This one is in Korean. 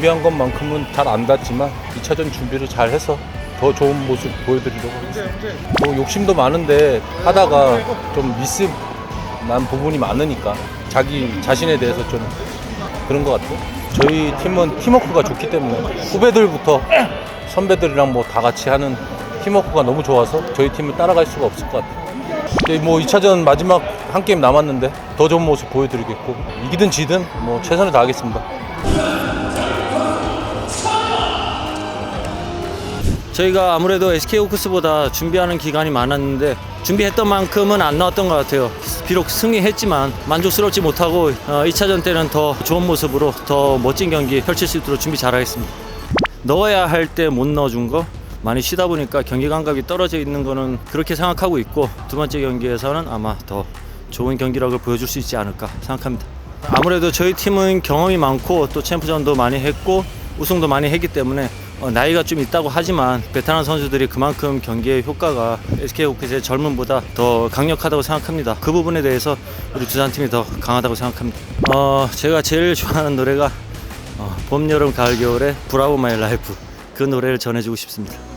준비한 것만큼은 잘 안 닿지만 2차전 준비를 잘 해서 더 좋은 모습 보여드리려고 하겠습니다. 뭐 욕심도 많은데 하다가 좀 미스 난 부분이 많으니까 자기 자신에 대해서 좀 그런 것 같아요. 저희 팀은 팀워크가 좋기 때문에 후배들부터 선배들이랑 뭐 다 같이 하는 팀워크가 너무 좋아서 저희 팀을 따라갈 수가 없을 것 같아요. 뭐 2차전 마지막 한 게임 남았는데 더 좋은 모습 보여드리겠고 이기든 지든 뭐 최선을 다하겠습니다. 저희가 아무래도 SK 호크스보다 준비하는 기간이 많았는데 준비했던 만큼은 안 나왔던 것 같아요. 비록 승리했지만 만족스럽지 못하고 어, 2차전 때는 더 좋은 모습으로 더 멋진 경기 펼칠 수 있도록 준비 잘하겠습니다. 넣어야 할 때 못 넣어준 거 많이 쉬다 보니까 경기 감각이 떨어져 있는 거는 그렇게 생각하고 있고 두 번째 경기에서는 아마 더 좋은 경기력을 보여줄 수 있지 않을까 생각합니다. 아무래도 저희 팀은 경험이 많고 또 챔프전도 많이 했고 우승도 많이 했기 때문에 어, 나이가 좀 있다고 하지만 베테랑 선수들이 그만큼 경기의 효과가 SK 호크스의 젊음보다 더 강력하다고 생각합니다. 그 부분에 대해서 우리 두산 팀이 더 강하다고 생각합니다. 어, 제가 제일 좋아하는 노래가 어, 봄, 여름, 가을, 겨울의 브라보 마이 라이프 그 노래를 전해주고 싶습니다.